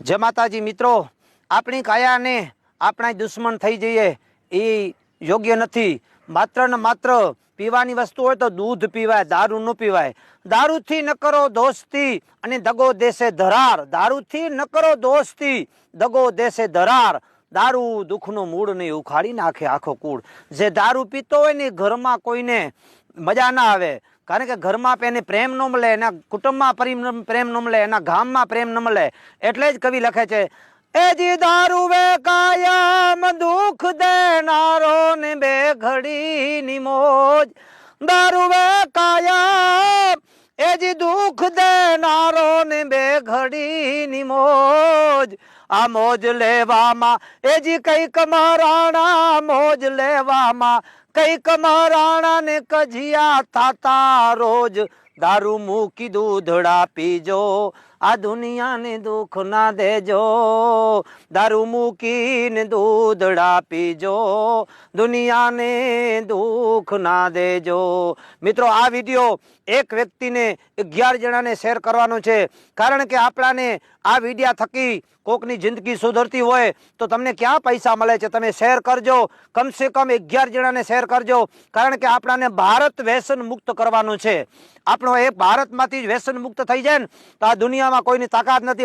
જય માતાજી મિત્રો, આપણી કાયાને આપણા દુશ્મન થઈ જઈએ, એ યોગ્ય નથી. માત્ર ને માત્ર પીવાની વસ્તુ હોય તો દૂધ પીવાય, દારૂ ન પીવાય. દારૂથી ન કરો દોસ્તી અને દગો દેશે ધરાર. દારૂથી ન કરો દોસ્તી, દગો દેશે ધરાર. દારૂ દુઃખનો મૂળ નહીં, ઉખાડી નાખે આખો કૂળ. જે દારૂ પીતો હોય ને ઘરમાં કોઈને મજા ના આવે. કારણ કે ઘરમાં એને પ્રેમ ન મળે, એના કુટુંબમાં પ્રેમ ન મળે, એના ગામમાં પ્રેમ ન મળે, એટલે જ કવિ લખે છે, એ જી દારૂ વે કાયમ દુઃખ દેનારો ને બે ઘડી ની મોજ. દારૂ વે કાયમ, એ જી દુઃખ દેનારો ને બે ઘડી ની મોજ. આ મોજ લેવામાં, એ જી કંઈક મહારાણા મોજ લેવામાં કંઈક મહારાણા ને કજિયા થાતા રોજ દારૂ મૂકી દૂધડા પીજો. આ દુનિયાને દુઃખ ના દેજો. દારૂ મૂકીને દૂધડા પીજો. દુનિયાને દુઃખ ના દેજો. મિત્રો, આ વીડિયો એક વ્યક્તિને અગિયાર જણાને શેર કરવાનો છે. કારણ કે આપણાને આ વિડીયા થકી કોકની જિંદગી સુધરતી હોય તો તમને ક્યાં પૈસા મળે છે? તમે શેર કરજો. કમસે કમ અગિયાર જણાને કરજો, કારણ કે આપણાને ભારત વ્યસન મુક્ત કરવાનું છે. આપણો એક ભારતમાંથી જ વ્યસન મુક્ત થઈ જાય ને, તો આ દુનિયામાં કોઈની તાકાત નથી.